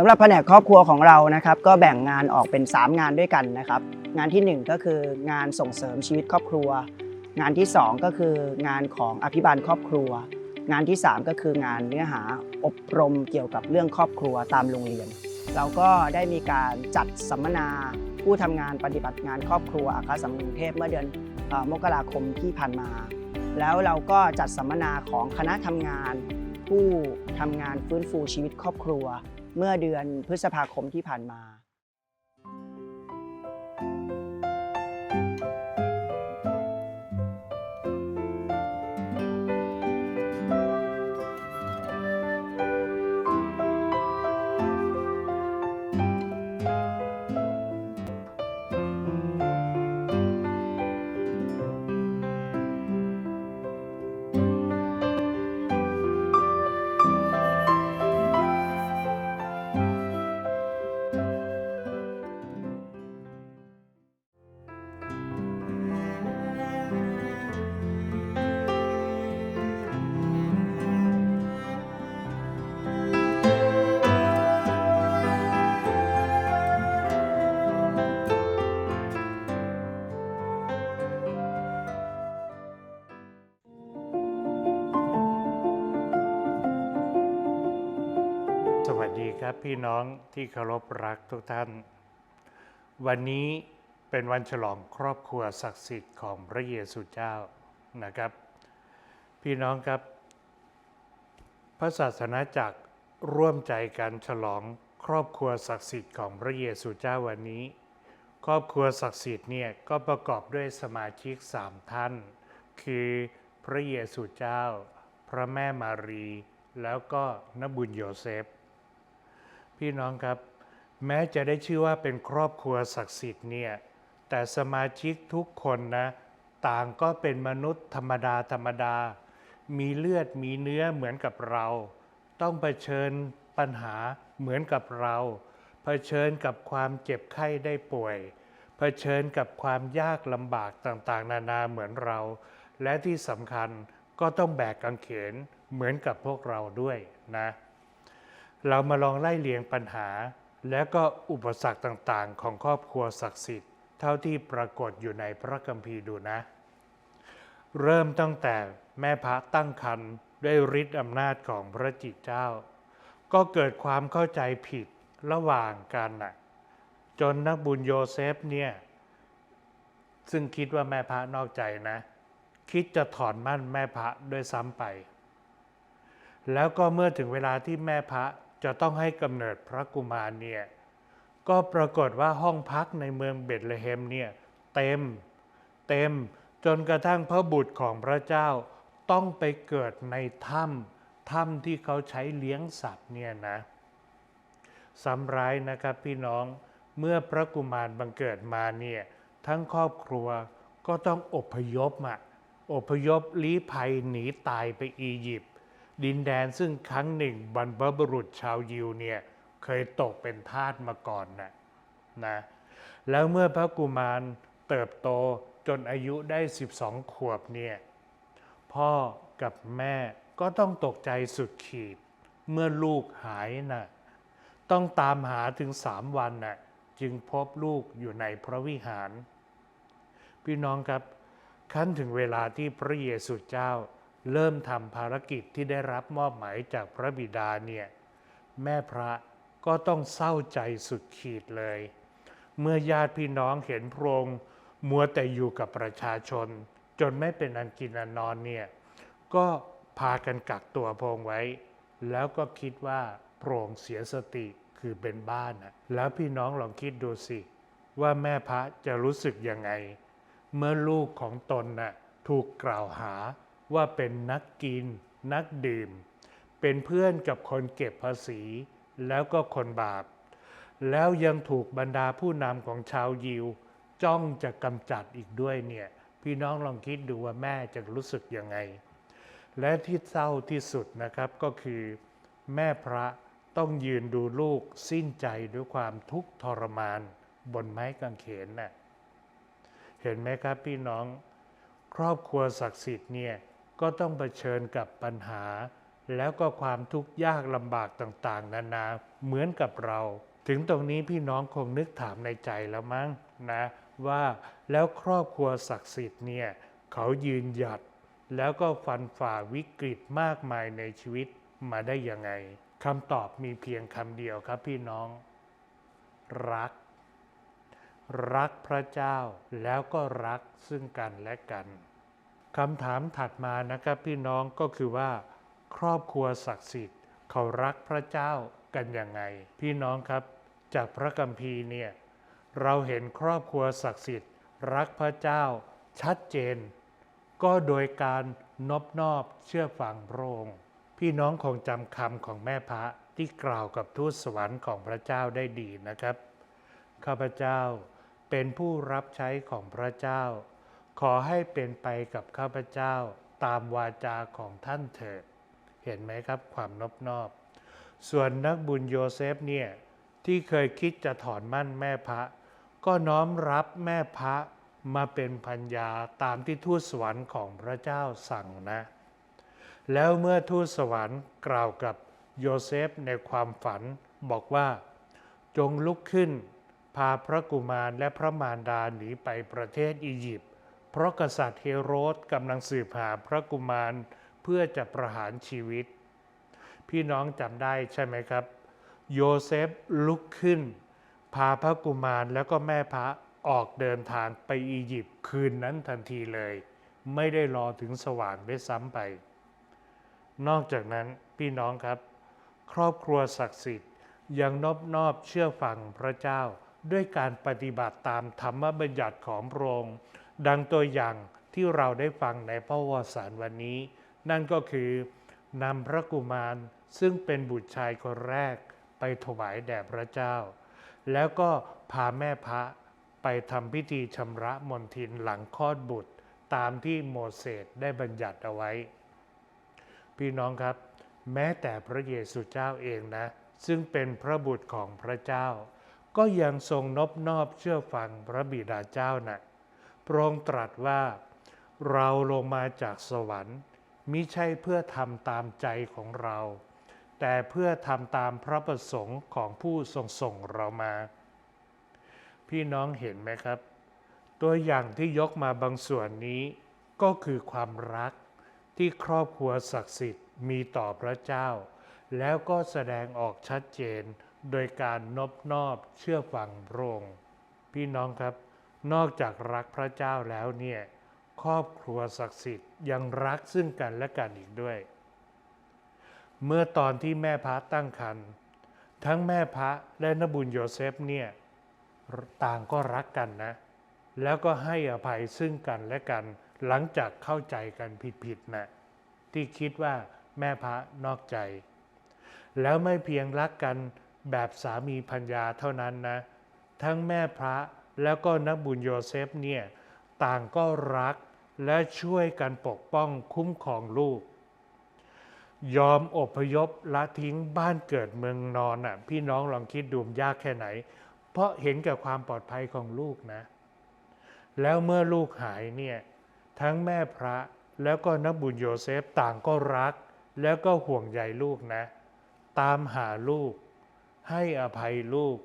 สำหรับแผนกครอบครัวของเรานะครับ ก็แบ่งงานออกเป็น 3 งานด้วยกันนะครับ งานทีหนึ่1 ก็คืองานส่งเสริมชีวิตครอบครัว งานที่ 2 ก็คืองานของอภิบาลครอบครัว งานที่ 3 ก็คืองานเนื้อหาอบรมเกี่ยวกับเรื่องครอบครัวตามโรงเรียน เราก็ได้มีการจัดสัมมนาผู้ทำงานปฏิบัติงานครอบครัวอาคาสัมกรุงเทพเมื่อเดือนอมกราคมที่ผ่านมา แล้วเราก็จัดสัมมนาของคณะทำงาน ผู้ทำงานฟื้นฟูชีวิตครอบครัว เมื่อเดือนพฤษภาคมที่ผ่านมา ครับพี่น้องที่เคารพรักทุกท่าน วันนี้เป็นวันฉลองครอบครัวศักดิ์สิทธิ์ของพระเยซูเจ้านะครับ พี่น้องครับ พระศาสนาจักรร่วมใจกันฉลองครอบครัวศักดิ์สิทธิ์ของพระเยซูเจ้าวันนี้ ครอบครัวศักดิ์สิทธิ์เนี่ยก็ประกอบด้วยสมาชิกสามท่าน คือพระเยซูเจ้า พระแม่มารี แล้วก็นบุญโยเซฟ พี่น้องครับ แม้จะได้ชื่อว่าเป็นครอบครัวศักดิ์สิทธิ์เนี่ยแต่สมาชิกทุกคนนะ ต่างก็เป็นมนุษย์ธรรมดาธรรมดา มีเลือดมีเนื้อเหมือนกับเรา ต้องเผชิญปัญหาเหมือนกับเรา เผชิญกับความเจ็บไข้ได้ป่วย เผชิญกับความยากลำบากต่างๆ นานาเหมือนเรา และที่สำคัญก็ต้องแบกกางเขนเหมือนกับพวกเราด้วยนะ เรามาลองไล่เลียงปัญหา และก็อุปสรรคต่างๆ ของครอบครัวศักดิ์สิทธิ์ เท่าที่ปรากฏอยู่ในพระคัมภีร์ดูนะ เริ่มตั้งแต่แม่พระตั้งครรภ์ด้วยฤทธิ์อำนาจของพระจิตเจ้า ก็เกิดความเข้าใจผิดระหว่างกันน่ะจนนักบุญโยเซฟเนี่ยซึ่งคิดว่าแม่พระนอกใจนะ คิดจะถอนมั่นแม่พระด้วยซ้ำไป แล้วก็เมื่อถึงเวลาที่แม่พระ จะต้องให้กำเนิดพระกุมารเนี่ยก็ปรากฏว่าห้องพักในเมืองเบธเลเฮมเนี่ยเต็มเต็มจนกระทั่งพระบุตรของพระเจ้าต้องไปเกิดในถ้ำถ้ำที่เขาใช้เลี้ยงสัตว์เนี่ยนะซ้ำร้ายนะครับพี่น้องเมื่อพระกุมารบังเกิดมาเนี่ยทั้งครอบครัวก็ต้องอพยพอะอพยพลี้ภัยหนีตายไปอียิปต์ ดินแดนซึ่งครั้งหนึ่งบรรพบุรุษชาวยิวเนี่ยเคยตกเป็นทาสมาก่อนนะนะแล้วเมื่อพระกุมารเติบโตจนอายุได้ 12 ขวบเนี่ยพ่อกับแม่ก็ต้องตกใจสุดขีด เมื่อลูกหายนะต้องตามหาถึงสามวันนะ่ะจึงพบลูกอยู่ในพระวิหาร พี่น้องครับขั้นถึงเวลาที่พระเยซูเจ้า เริ่มทำภารกิจที่ได้รับมอบหมายจากพระบิดาเนี่ยแม่พระก็ต้องเศร้าใจสุดขีดเลย เมื่อญาติพี่น้องเห็นพระองค์มัวแต่อยู่กับประชาชน จนไม่เป็นอันกินอันนอนเนี่ยก็พากันกักตัวพระองค์ไว้ แล้วก็คิดว่าพระองค์เสียสติคือเป็นบ้านนะแล้วพี่น้องลองคิดดูสิ ว่าแม่พระจะรู้สึกยังไง เมื่อลูกของตนน่ะถูกกล่าวหา ว่าเป็นนักกิน นักดื่ม เป็นเพื่อนกับคนเก็บภาษี แล้วก็คนบาป แล้วยังถูกบรรดาผู้นำของชาวยิว จ้องจะกำจัดอีกด้วยเนี่ย พี่น้องลองคิดดูว่าแม่จะรู้สึกยังไง และที่เศร้าที่สุดนะครับก็คือแม่พระต้องยืนดูลูกสิ้นใจด้วยความทุกข์ทรมาน บนไม้กางเขนน่ะเห็นไหมครับพี่น้อง ครอบครัวศักดิ์สิทธิ์เนี่ย ก็ต้องเผชิญกับปัญหา แล้วก็ความทุกข์ยากลำบากต่างๆ นานาเหมือนกับเรา ถึงตรงนี้พี่น้องคงนึกถามในใจแล้วมั้งนะว่าแล้วครอบครัวศักดิ์สิทธิ์เนี่ยเขายืนหยัด แล้วก็ฟันฝ่าวิกฤตมากมายในชีวิตมาได้ยังไงคำตอบมีเพียงคำเดียวครับพี่น้อง รัก รักพระเจ้าแล้วก็รักซึ่งกันและกัน คำถามถัดมานะครับพี่น้องก็คือว่า ครอบครัวศักดิ์สิทธิ์ เขารักพระเจ้ากันยังไง พี่น้องครับ จากพระคัมภีร์เนี่ยเราเห็นครอบครัวศักดิ์สิทธิ์ รักพระเจ้า ชัดเจน ก็โดยการนอบนอบเชื่อฟังพระองค์พี่น้องคงจำคำของแม่พระที่กล่าวกับทูตสวรรค์ของพระเจ้าได้ดีนะครับ ข้าพเจ้าเป็นผู้รับใช้ของพระเจ้า ขอให้เป็นไปกับข้าพเจ้าตามวาจาของท่านเถิด เห็นไหมครับความนอบนอบ ส่วนนักบุญโยเซฟเนี่ยที่เคยคิดจะถอนมั่นแม่พระ ก็น้อมรับแม่พระมาเป็นพัญญาตามที่ทูตสวรรค์ของพระเจ้าสั่งนะ แล้วเมื่อทูตสวรรค์กล่าวกับโยเซฟในความฝันบอกว่า จงลุกขึ้น พาพระกุมารและพระมารดาหนีไปประเทศอียิปต์ เพราะกษัตริย์เฮโรดกำลังสืบหาพระกุมารเพื่อจะประหารชีวิต พี่น้องจำได้ใช่ไหมครับ โยเซฟลุกขึ้น พาพระกุมารแล้วก็แม่พระออกเดินทางไปอียิปต์คืนนั้นทันทีเลย ไม่ได้รอถึงสว่างได้วยซ้ำไป นอกจากนั้นพี่น้องครับ ครอบครัวศักดิ์สิทธิ์ยังนอบนอบเชื่อฟังพระเจ้า ด้วยการปฏิบัติตามธรรมบัญญัติของพระองค์ ดังตัวอย่างที่เราได้ฟังในพระวสารวันนี้ นั่นก็คือนำพระกุมารซึ่งเป็นบุตรชายคนแรกไปถวายแด่พระเจ้า แล้วก็พาแม่พระไปทำพิธีชำระมนทินหลังคลอดบุตรตามที่โมเสสได้บัญญัติเอาไว้ พี่น้องครับ แม้แต่พระเยซูเจ้าเองนะ ซึ่งเป็นพระบุตรของพระเจ้า ก็ยังทรงนบนอบเชื่อฟังพระบิดาเจ้านะ่ะ พระองค์ตรัสว่าเราลงมาจากสวรรค์มิใช่เพื่อทำตามใจของเรา แต่เพื่อทำตามพระประสงค์ของผู้ทรงส่งเรามา พี่น้องเห็นไหมครับ ตัวอย่างที่ยกมาบางส่วนนี้ ก็คือความรักที่ครอบครัวศักดิ์สิทธิ์มีต่อพระเจ้า แล้วก็แสดงออกชัดเจนโดยการนบนอบเชื่อฟังพระองค์พี่น้องครับ นอกจากรักพระเจ้าแล้วเนี่ยครอบครัวศักดิ์สิทธิ์ยังรักซึ่งกันและกันอีกด้วย เมื่อตอนที่แม่พระตั้งครรภ์ทั้งแม่พระและนบุญโยเซฟเนี่ยต่างก็รักกันนะ แล้วก็ให้อภัยซึ่งกันและกัน หลังจากเข้าใจกันผิดๆนะที่คิดว่าแม่พระนอกใจ แล้วไม่เพียงรักกันแบบสามีพัญญาเท่านั้นนะ ทั้งแม่พระ แล้วก็นักบุญโยเซฟเนี่ยต่างก็รักและช่วยกันปกป้องคุ้มครองลูก ยอมอพยพละทิ้งบ้านเกิดเมืองนอนอะพี่น้องลองคิดดูมยากแค่ไหน เพราะเห็นกับความปลอดภัยของลูกนะ แล้วเมื่อลูกหายเนี่ยทั้งแม่พระแล้วก็นักบุญโยเซฟต่างก็รัก แล้วก็ห่วงใยลูกนะ ตามหาลูก ให้อภัยลูก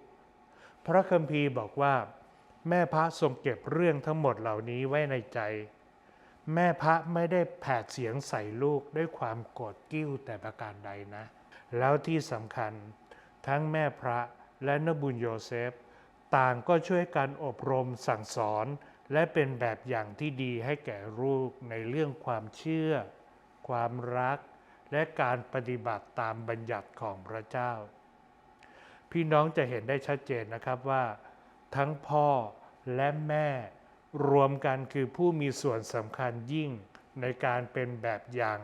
พระคัมภีร์บอกว่า แม่พระทรงเก็บเรื่องทั้งหมดเหล่านี้ไว้ในใจ แม่พระไม่ได้แผดเสียงใส่ลูกด้วยความโกรธกิ้วแต่ประการใดนะ แล้วที่สำคัญ ทั้งแม่พระและนบุญโยเซฟ ต่างก็ช่วยกันอบรมสั่งสอน และเป็นแบบอย่างที่ดีให้แก่ลูกในเรื่องความเชื่อ ความรัก และการปฏิบัติตามบัญญัติของพระเจ้า พี่น้องจะเห็นได้ชัดเจนนะครับว่า ทั้งพ่อและแม่ รวมกันคือผู้มีส่วนสำคัญยิ่งในการเป็นแบบอย่าง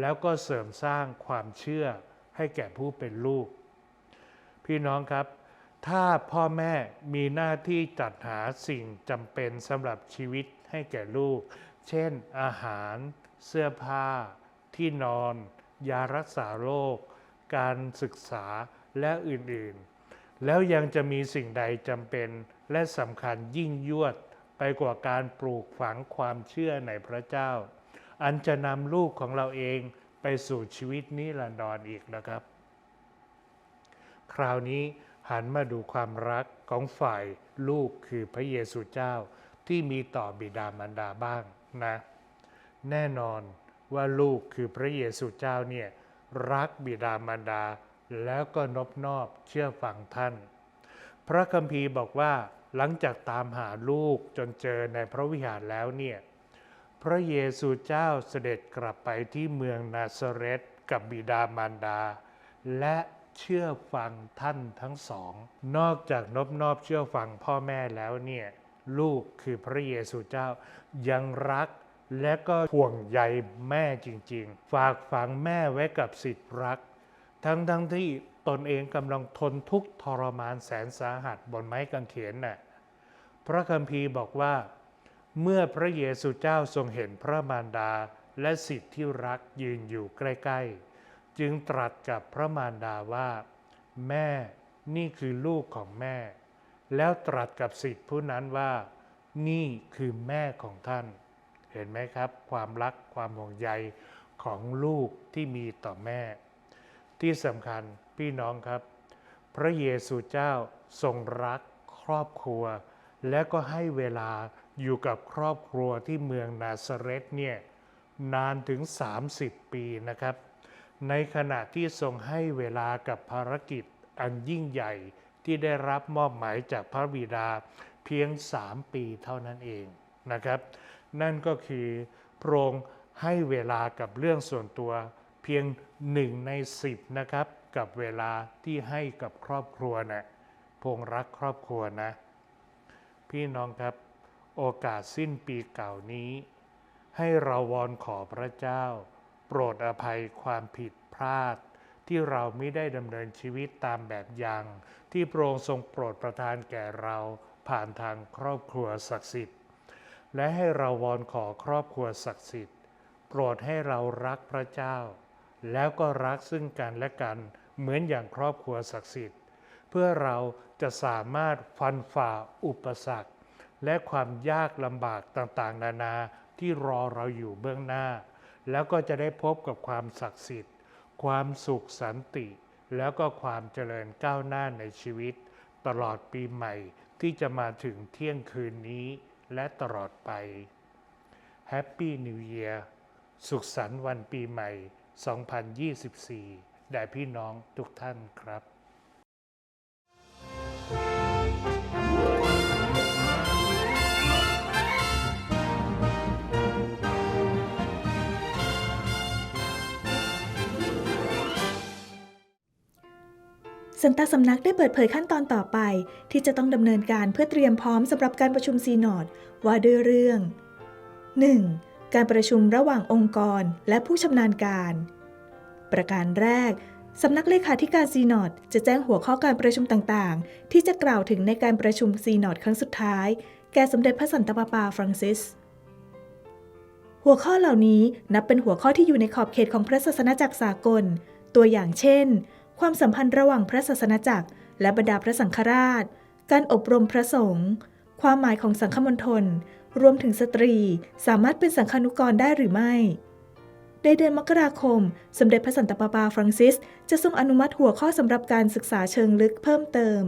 แล้วก็เสริมสร้างความเชื่อให้แก่ผู้เป็นลูก พี่น้องครับ ถ้าพ่อแม่มีหน้าที่จัดหาสิ่งจำเป็นสำหรับชีวิตให้แก่ลูก เช่น อาหาร เสื้อผ้า ที่นอน ยารักษาโรคการศึกษาและอื่นๆ แล้วยังจะมีสิ่งใดจำเป็นและสำคัญยิ่งยวดไปกว่าการปลูกฝังความเชื่อในพระเจ้า อันจะนำลูกของเราเองไปสู่ชีวิตนิรันดรอีกนะครับ คราวนี้หันมาดูความรักของฝ่ายลูกคือพระเยซูเจ้าที่มีต่อบิดามารดาบ้างนะ แน่นอนว่าลูกคือพระเยซูเจ้าเนี่ยรักบิดามารดา แล้วก็นบนอบเชื่อฟังท่าน พระคัมภีร์บอกว่าหลังจากตามหาลูกจนเจอในพระวิหารแล้วเนี่ยพระเยซูเจ้าเสด็จกลับไปที่เมืองนาซาเรตกับบิดามารดา และเชื่อฟังท่านทั้งสอง นอกจากนบนอบเชื่อฟังพ่อแม่แล้วเนี่ยลูกคือพระเยซูเจ้ายังรักและก็ห่วงใยแม่จริง ๆ ฝากฝังแม่ไว้กับสิทธิรัก ทั้งทั้งที่ตนเองกำลังทนทุกข์ทรมานแสนสาหัสบนไม้กางเขนน่ะพระคัมภีร์บอกว่า เมื่อพระเยซูเจ้าทรงเห็นพระมารดาและสิทธิที่รักยืนอยู่ใกล้ๆ จึงตรัสกับพระมารดาว่า แม่นี่คือลูกของแม่ แล้วตรัสกับสิทธิผู้นั้นว่า นี่คือแม่ของท่าน เห็นไหมครับ ความรักความห่วงใยของลูกที่มีต่อแม่ ที่สำคัญพี่น้องครับ พระเยซูเจ้าทรงรักครอบครัว และก็ให้เวลาอยู่กับครอบครัวที่เมืองนาซาเรตเนี่ยนานถึง 30 ปีนะครับ ในขณะที่ทรงให้เวลากับภารกิจอันยิ่งใหญ่ที่ได้รับมอบหมายจากพระบิดาเพียง 3 ปีเท่านั้นเองนะครับ นั่นก็คือพระองค์ให้เวลากับเรื่องส่วนตัว เพียงหนึ่งในสิบนะครับ กับเวลาที่ให้กับครอบครัวนะพระองรักครอบครัวนะ พี่น้องครับ โอกาสสิ้นปีเก่านี้ ให้เราวอนขอพระเจ้า โปรดอภัยความผิดพลาด ที่เราไม่ได้ดำเนินชีวิตตามแบบอย่าง ที่พระองค์ทรงโปรดประทานแก่เราผ่านทางครอบครัวศักดิ์สิทธิ์ และให้เราวอนขอครอบครัวศักดิ์สิทธิ์ โปรดให้เรารักพระเจ้า แล้วก็รักซึ่งกันและกันเหมือนอย่างครอบครัวศักดิ์สิทธิ์ เพื่อเราจะสามารถฟันฝ่าอุปสรรค และความยากลำบากต่างๆ นานาที่รอเราอยู่เบื้องหน้า แล้วก็จะได้พบกับความศักดิ์สิทธิ์ ความสุขสันติ แล้วก็ความเจริญก้าวหน้าในชีวิต ตลอดปีใหม่ที่จะมาถึงเที่ยงคืนนี้และตลอดไป Happy New Year สุขสันต์วันปีใหม่ 2024 แด่พี่น้องทุกท่านครับสันตสำนักได้เปิดเผยขั้นตอนต่อไป ที่จะต้องดำเนินการเพื่อเตรียมพร้อมสำหรับการประชุมซีนอดว่าด้วยเรื่อง 1. การประชุมระหว่างองค์กรและผู้ชำนาญการ ประการแรกสำนักเลขาธิการซีนอดจะแจ้งหัวข้อการประชุมต่างๆ ที่จะกล่าวถึงในการประชุมซีนอดครั้งสุดท้าย แก่สมเด็จพระสันตะปาปาฟรังซิส หัวข้อเหล่านี้นับเป็นหัวข้อที่อยู่ในขอบเขตของพระศาสนาจักรสากล ตัวอย่างเช่น ความสัมพันธ์ระหว่างพระศาสนาจักร และบรรดาพระสังฆราช การอบรมพระสงฆ์ ความหมายของสังฆมณฑล รวมถึงสตรีสามารถเป็นสังฆานุกรได้หรือไม่ในเดือนมกราคม สมเด็จพระสันตะปาปาฟรังซิส จะทรงอนุมัติหัวข้อสำหรับการศึกษาเชิงลึกเพิ่มเติม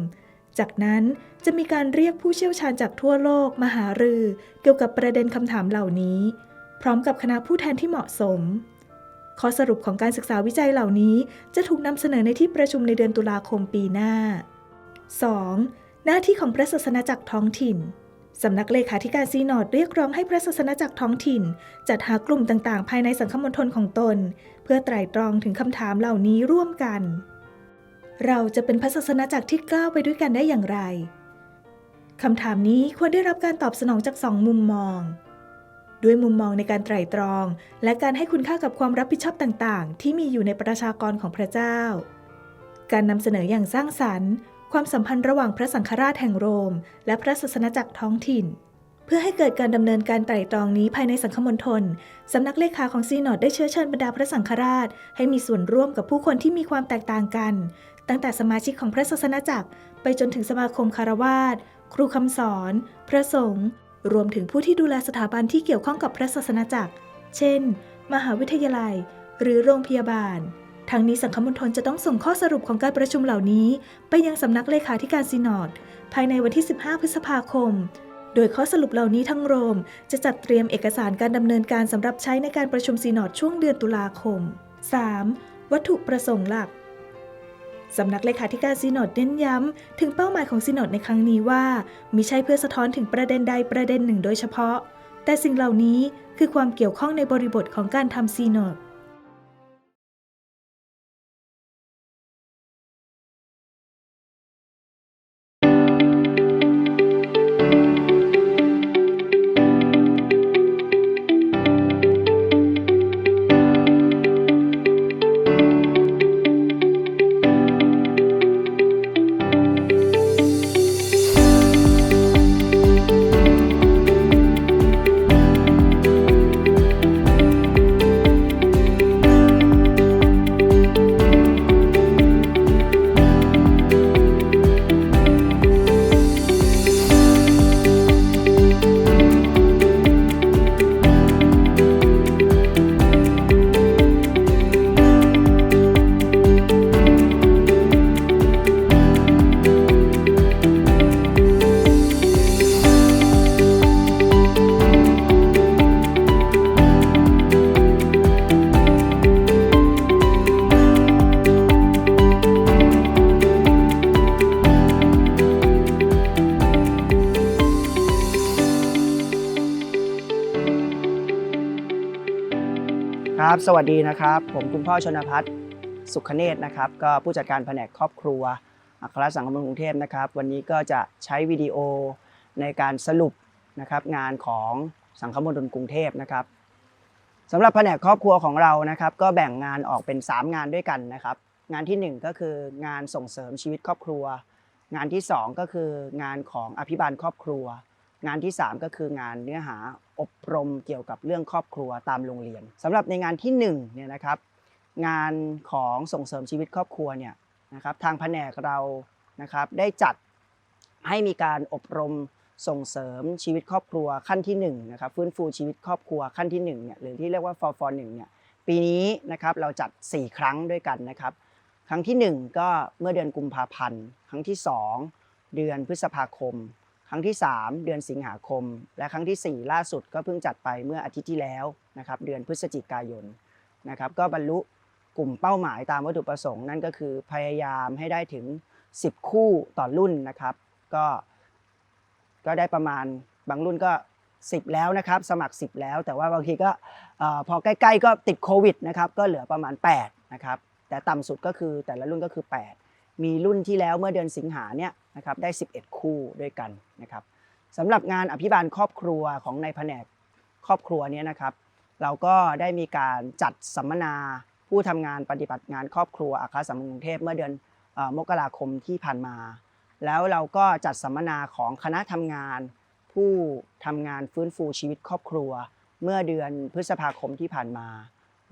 จากนั้นจะมีการเรียกผู้เชี่ยวชาญจากทั่วโลกมาหารือเกี่ยวกับประเด็นคำถามเหล่านี้ พร้อมกับคณะผู้แทนที่เหมาะสม ข้อสรุปของการศึกษาวิจัยเหล่านี้จะถูกนำเสนอในที่ประชุมในเดือนตุลาคมปีหน้า 2. หน้าที่ของพระศาสนาจักรท้องถิ่น สำนักเลขาธิการซีนอดเรียกร้องให้พระศาสนาจักรท้องถิ่น จัดหากลุ่มต่างๆ ภายในสังคมณฑลของตน เพื่อไตร่ตรองถึงคำถามเหล่านี้ร่วมกัน เราจะเป็นพระศาสนาจักรที่ก้าวไปด้วยกันได้อย่างไรคำถามนี้ควรได้รับการตอบสนองจากสองมุมมอง ด้วยมุมมองในการไตร่ตรอง และการให้คุณค่ากับความรับผิดชอบต่างๆ ที่มีอยู่ในประชากรของพระเจ้า การนำเสนออย่างสร้างสรรค์ ความสัมพันธ์ระหว่างพระสังฆราชแห่งโรม และพระศาสนาจักรท้องถิ่น เพื่อให้เกิดการดำเนินการไต่ตรองนี้ภายในสังคมณฑลสำนักเลขาของซีนอดได้เชื้อเชิญบรรดาพระสังฆราช ให้มีส่วนร่วมกับผู้คนที่มีความแตกต่างกัน ตั้งแต่สมาชิกของพระศาสนาจักร ไปจนถึงสมาคมคารวาสครูคำสอน พระสงฆ์รวมถึงผู้ที่ดูแลสถาบันที่เกี่ยวข้องกับพระศาสนาจักร เช่น มหาวิทยาลัย หรือโรงพยาบาล ทั้งนี้สังคมณฑลจะต้องส่งข้อสรุปของการประชุมเหล่านี้ ไปยังสำนักเลขาธิการซีนอด ภายในวันที่ 15 พฤษภาคม โดยข้อสรุปเหล่านี้ทั้งโรม จะจัดเตรียมเอกสารการดำเนินการสำหรับใช้ในการประชุมซีนอดช่วงเดือนตุลาคม 3. วัตถุประสงค์หลักสำนักเลขาธิการซีนอดเน้นย้ำ ถึงเป้าหมายของซีนอดในครั้งนี้ว่ามิใช่เพื่อสะท้อนถึงประเด็นใดประเด็นหนึ่งโดยเฉพาะ แต่สิ่งเหล่านี้คือความเกี่ยวข้องในบริบทของการทำซีนอด สวัสดีนะครับ ผมคุณพ่อชนพัฒน์สุขเนตรนะครับ ก็ผู้จัดการแผนกครอบครัวอัครสังคมกรุงเทพนะครับ วันนี้ก็จะใช้วิดีโอในการสรุปนะครับงานของสังคมมณฑลกรุงเทพนะครับสำหรับแผนกครอบครัวของเรานะครับ ก็แบ่งงานออกเป็น 3 งานด้วยกันนะครับ งานทีหนึ่1 ก็คืองานส่งเสริมชีวิตครอบครัว งานที่ 2 ก็คืองานของอภิบาลครอบครัว งานที่ 3 ก็คืองานเนื้อหาอบรมเกี่ยวกับเรื่องครอบครัวตามโรงเรียนสำหรับในงานที่1เนี่ยนะครับงานของส่งเสริมชีวิตครอบครัวเนี่ยนะครับทางแผนกเรานะครับได้จัดให้มีการอบรมส่งเสริมชีวิตครอบครัวขั้นที่1นะครับฟื้นฟูชีวิตครอบครัวขั้นที่1เนี่ยหรือที่เรียกว่าฟอร์ฟอร์หนึ่งเนี่ยปีนี้นะครับเราจัด 4 ครั้งด้วยกันนะครับครั้งที่ 1 ก็เมื่อเดือนกุมภาพันธ์ ครั้งที่ 2 เดือนพฤษภาคม รั้งที่ 3 เดือนสิงหาคม และครั้งทีสี่ 4 ล่าสุดก็เพิ่งจัดไปเมื่ออาทิตย์ที่แล้วนะครับเดือนพฤศจิกายนนะครับก็บรรลุกลุ่มเป้าหมายตามวัตถุประสงค์นั่นก็คือพยายามให้ได้ถึง 10 คู่ต่อรุ่นนะครับก็ก็ได้ประมาณบางรุ่นก็ 10 แล้วนะครับ สมัคร 10 แล้ว แต่ว่าบางทีก็พอใกล้ ๆ ก็ติดโควิดนะครับก็เหลือประมาณ8นะครับแต่ต่ำสุดก็คือแต่ละรุ่นก็คือ 8 มีรุ่นที่แล้วเมื่อเดือนสิงหาเนี่ยนะครับได้ 11 คู่ด้วยกันนะครับสำหรับงานอภิบาลครอบครัวของในแผนกครอบครัวเนี้นะครับ เราก็ได้มีการจัดสัมมนาผู้ทำงานปฏิบัติงานครอบครัวอาคาสัมพันธ์กรุงเทพเมื่อเดือนอมกราคมที่ผ่านมา แล้วเราก็จัดสัมมนาของคณะทำงาน ผู้ทำงานฟื้นฟูชีวิตครอบครัว เมื่อเดือนพฤษภาคมที่ผ่านมา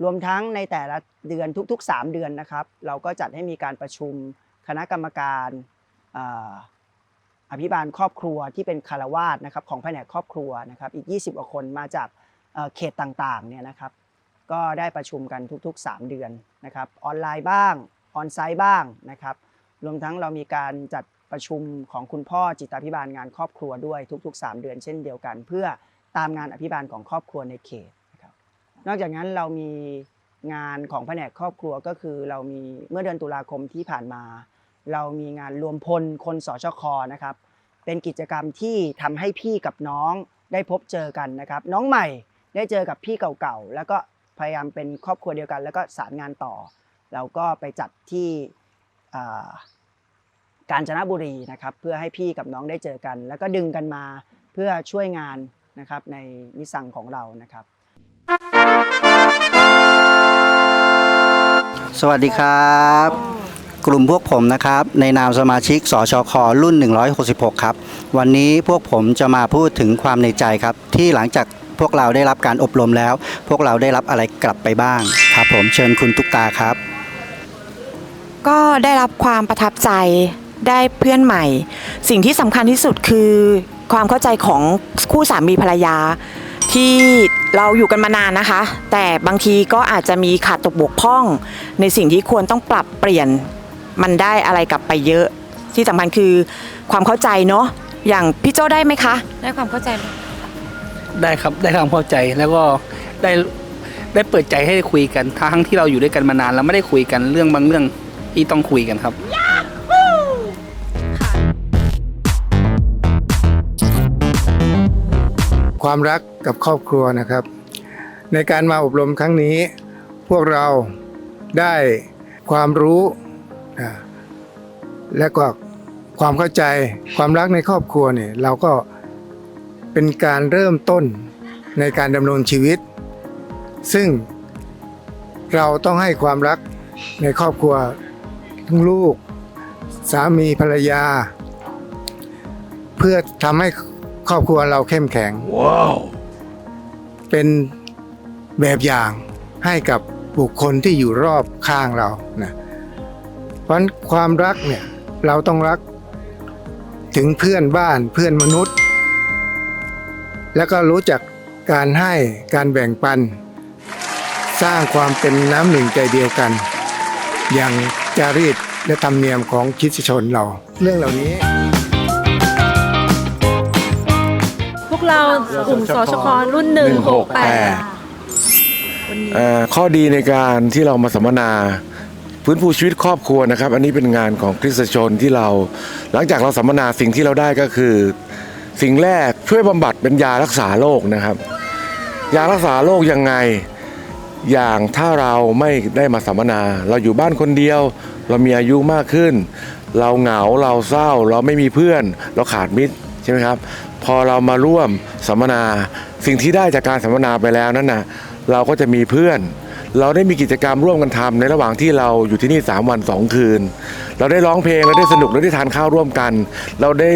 รวมทั้งในแต่ละเดือนทุกๆ 3 เดือนนะครับ เราก็จัดให้มีการประชุม คณะกรรมการอภิบาลครอบครัวที่เป็นคารวาสนะครับของแผนกครอบครัวนะครับอีก 20กว่าคนมาจากเอ่อเขตต่างๆเนี่ยนะครับก็ได้ประชุมกันทุกๆ 3 เดือนนะครับออนไลน์บ้างออนไซต์บ้างนะครับรวมทั้งเรามีการจัดประชุมของคุณพ่อจิตาภิบาลงานครอบครัวด้วยทุก ๆ 3 เดือนเช่นเดียวกัน เพื่อตามงานอภิบาลของครอบครัวในเขตนะครับนอกจากนั้นเรามีงานของแผนกครอบครัวก็คือเรามีเมื่อเดือนตุลาคมที่ผ่านมา เรามีงานรวมพลคนสชคนะครับ เป็นกิจกรรมที่ทำให้พี่กับน้องได้พบเจอกันนะครับ น้องใหม่ได้เจอกับพี่เก่าๆแล้วก็พยายามเป็นครอบครัวเดียวกัน แล้วก็สารงานต่อ เราก็ไปจัดที่กาญจนบุรีนะครับเพื่อให้พี่กับน้องได้เจอกัน แล้วก็ดึงกันมาเพื่อช่วยงานนะครับในนิสังของเรานะครับ สวัสดีครับ กลุ่มพวกผมนะครับในนามสมาชิกสชครุ่น 166 ครับ วันนี้พวกผมจะมาพูดถึงความในใจครับ ที่หลังจากพวกเราได้รับการอบรมแล้ว พวกเราได้รับอะไรกลับไปบ้างครับ ผมเชิญคุณตุ๊กตาครับ ก็ได้รับความประทับใจได้เพื่อนใหม่ สิ่งที่สำคัญที่สุดคือความเข้าใจของคู่สามีภรรยาที่เราอยู่กันมานานนะคะ แต่บางทีก็อาจจะมีขาดตกบกพร่อง ในสิ่งที่ควรต้องปรับเปลี่ยน มันได้อะไรกลับไปเยอะ ที่สำคัญคือความเข้าใจเนาะอย่างพี่โจได้ไหมคะ ได้ความเข้าใจไหมได้ครับได้ความเข้าใจแล้วก็ได้ได้เปิดใจให้คุยกันทั้งที่เราอยู่ด้วยกันมานานแล้วไม่ได้คุยกันเรื่องบางเรื่องที่ต้องคุยกันครับ ความรักกับครอบครัวนะครับ ในการมาอบรมครั้งนี้ พวกเราได้ความรู้อ่า และก็ความเข้าใจความรักในครอบครัวเนี่ยเราก็เป็นการเริ่มต้นในการดำรงชีวิต ซึ่งเราต้องให้ความรักในครอบครัวทั้งลูก สามีภรรยา เพื่อทำให้ครอบครัวเราเข้มแข็งเป็นแบบอย่างให้กับบุคคลที่อยู่รอบข้างเรานะเพ ราะฉะนั้นความรักเนี่ยเราต้องรักถึงเพื่อนบ้านเพื่อนมนุษย์ แล้วก็รู้จักการให้การแบ่งปัน สร้างความเป็นน้ำหนึ่งใจเดียวกัน อย่างจารีตและธรรมเนียมของคริสตชนเรา เรื่องเหล่านี้พวกเรากลุ่มสชครุ่น168เอ่อข้อดีในการที่เรามาสัมมนา ฟื้นฟูชีวิตครอบครัวนะครับ อันนี้เป็นงานของคริสตชนที่เรา หลังจากเราสัมมนาสิ่งที่เราได้ก็คือ สิ่งแรกช่วยบำบัดเป็นยารักษาโรคนะครับ ยารักษาโรคยังไงอย่างถ้าเราไม่ได้มาสัมมนา เราอยู่บ้านคนเดียว เรามีอายุมากขึ้น เราเหงาเราเศร้า เราไม่มีเพื่อน เราขาดมิตรใช่ไหมครับ พอเรามาร่วมสัมมนา สิ่งที่ได้จากการสัมมนาไปแล้วนั่นนะเราก็จะมีเพื่อน เราได้มีกิจกรรมร่วมกันทำในระหว่างที่เราอยู่ที่นี่ 3 วัน 2 คืน เราได้ร้องเพลงเราได้สนุกเราได้ทานข้าวร่วมกัน เราได้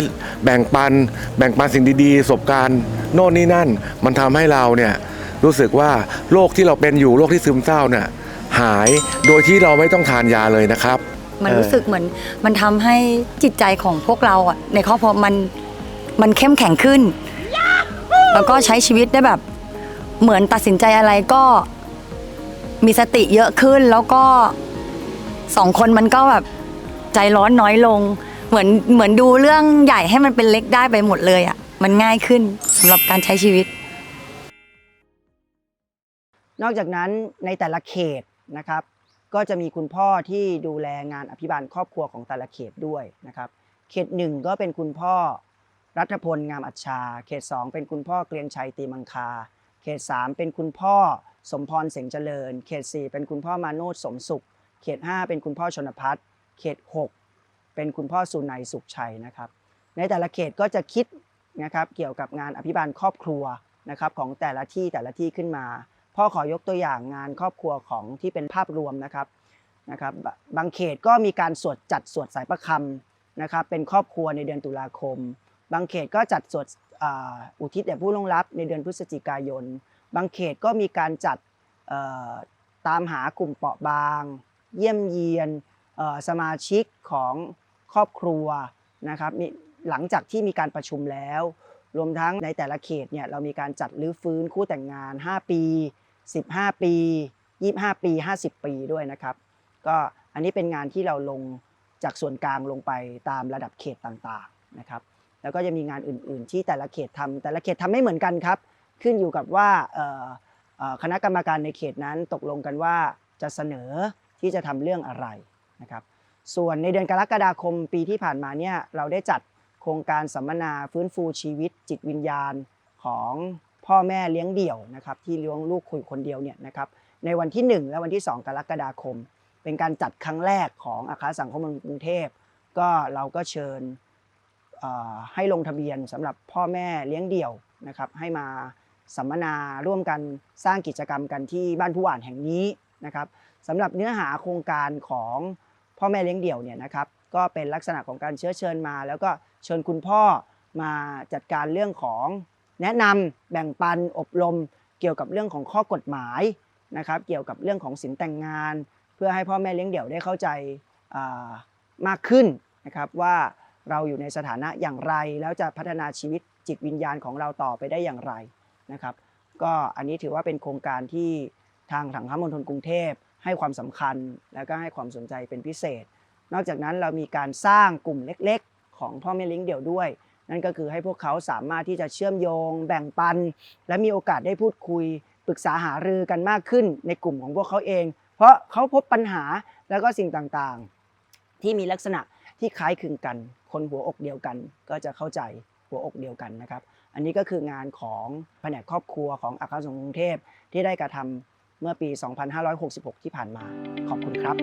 แบ่งปัน แบ่งปันสิ่งดีๆประสบการณ์โน่นนี่นั่น มันทำให้เราเนี่ยรู้สึกว่าโรคที่เราเป็นอยู่โรคที่ซึมเศร้าเนี่ยหายโดยที่เราไม่ต้องทานยาเลยนะครับ มันเออรู้สึกเหมือนมันทำให้จิตใจของพวกเราอะในครอบครัวมันมันเข้มแข็งขึ้น แล้วก็ใช้ชีวิตได้แบบเหมือนตัดสินใจอะไรก็ มีสติเยอะขึ้นแล้วก็สองคนมันก็แบบใจร้อนน้อยลง เหมือนเหมือนดูเรื่องใหญ่ให้มันเป็นเล็กได้ไปหมดเลยอะ มันง่ายขึ้นสำหรับการใช้ชีวิต นอกจากนั้นในแต่ละเขตนะครับ ก็จะมีคุณพ่อที่ดูแลงานอภิบาลครอบครัวของแต่ละเขตด้วยนะครับ เขตหนึ่งก็เป็นคุณพ่อรัฐพลงามอัชชา เขต2เป็นคุณพ่อเกรียงชัยตีมังคา เขต3เป็นคุณพ่อ สมพรเสงเจริญ เขต 4 เป็นคุณพ่อมาโนดสมสุข เขต 5 เป็นคุณพ่อชนพัฒน์เขต 6 เป็นคุณพ่อสุนัยสุขชัยนะครับ ในแต่ละเขตก็จะคิดนะครับเกี่ยวกับงานอภิบาลครอบครัวนะครับของแต่ละที่แต่ละที่ขึ้นมา พ่อขอยกตัวอย่างงานครอบครัวของที่เป็นภาพรวมนะครับนะครับ บางเขตก็มีการสวดจัดสวดสายประคำนะครับเป็นครอบครัวในเดือนตุลาคม บางเขตก็จัดสวดอุทิศแด่ผู้ล่วงลับในเดือนพฤศจิกายน บางเขตก็มีการจัดตามหากลุ่มเปราะบาง เยี่ยมเยียนสมาชิกของครอบครัวนะครับหลังจากที่มีการประชุมแล้ว รวมทั้งในแต่ละเขตเนี่ยเรามีการจัดรื้อฟื้นคู่แต่งงาน 5 ปี 15 ปี 25 ปี 50 ปีด้วยนะครับ ก็อันนี้เป็นงานที่เราลงจากส่วนกลางลงไปตามระดับเขตต่างๆนะครับ แล้วก็จะมีงานอื่น ๆ ที่แต่ละเขตทำแต่ละเขตทำไม่เหมือนกันครับ ขึ้นอยู่กับว่าคณะกรรมการในเขตนั้นตกลงกันว่าจะเสนอที่จะทำเรื่องอะไรนะครับ ส่วนในเดือนกรกฎาคมปีที่ผ่านมาเนี่ยเราได้จัดโครงการสัมมนาฟื้นฟูชีวิต จิตวิญญาณของพ่อแม่เลี้ยงเดี่ยวนะครับที่เลี้ยงลูกคุยคนเดียวเนี่ยนะครับในวันที่ 1 และวันที่ 2 กรกฎาคม เป็นการจัดครั้งแรกของอาคารสังคมกรุงเทพ ก็เราก็เชิญให้ลงทะเบียนสำหรับพ่อแม่เลี้ยงเดี่ยวนะครับให้มา สัมมนาร่วมกันสร้างกิจกรรมกันที่บ้านผู้อ่านแห่งนี้นะครับสำหรับเนื้อหาโครงการของพ่อแม่เลี้ยงเดี่ยวเนี่ยนะครับก็เป็นลักษณะของการเชื้อเชิญมา แล้วก็เชิญคุณพ่อมาจัดการเรื่องของแนะนำแบ่งปันอบรม เกี่ยวกับเรื่องของข้อกฎหมายนะครับ เกี่ยวกับเรื่องของสินแต่งงาน เพื่อให้พ่อแม่เลี้ยงเดี่ยวได้เข้าใจมากขึ้นนะครับว่าเราอยู่ในสถานะอย่างไร แล้วจะพัฒนาชีวิตจิตวิญญาณของเราต่อไปได้อย่างไร นะครับ ก็อันนี้ถือว่าเป็นโครงการที่ทางถังค้ามณฑลกรุงเทพ ให้ความสำคัญแล้วก็ให้ความสนใจเป็นพิเศษ นอกจากนั้นเรามีการสร้างกลุ่มเล็กๆ ของพ่อแม่ลี้ยงเดี่ยวด้วย นั่นก็คือให้พวกเขาสามารถที่จะเชื่อมโยง แบ่งปัน และมีโอกาสได้พูดคุยปรึกษาหารือกันมากขึ้นในกลุ่มของพวกเขาเอง เพราะเขาพบปัญหาแล้วก็สิ่งต่างๆ ที่มีลักษณะที่คล้ายคลึงกัน คนหัวอกเดียวกันก็จะเข้าใจหัวอกเดียวกันนะครับ อันนี้ก็คืองานของแผนกครอบครัวของอาคารสงฆ์กรุงเทพที่ได้กระทำเมื่อปี 2566 ที่ผ่านมา ขอบคุณครับ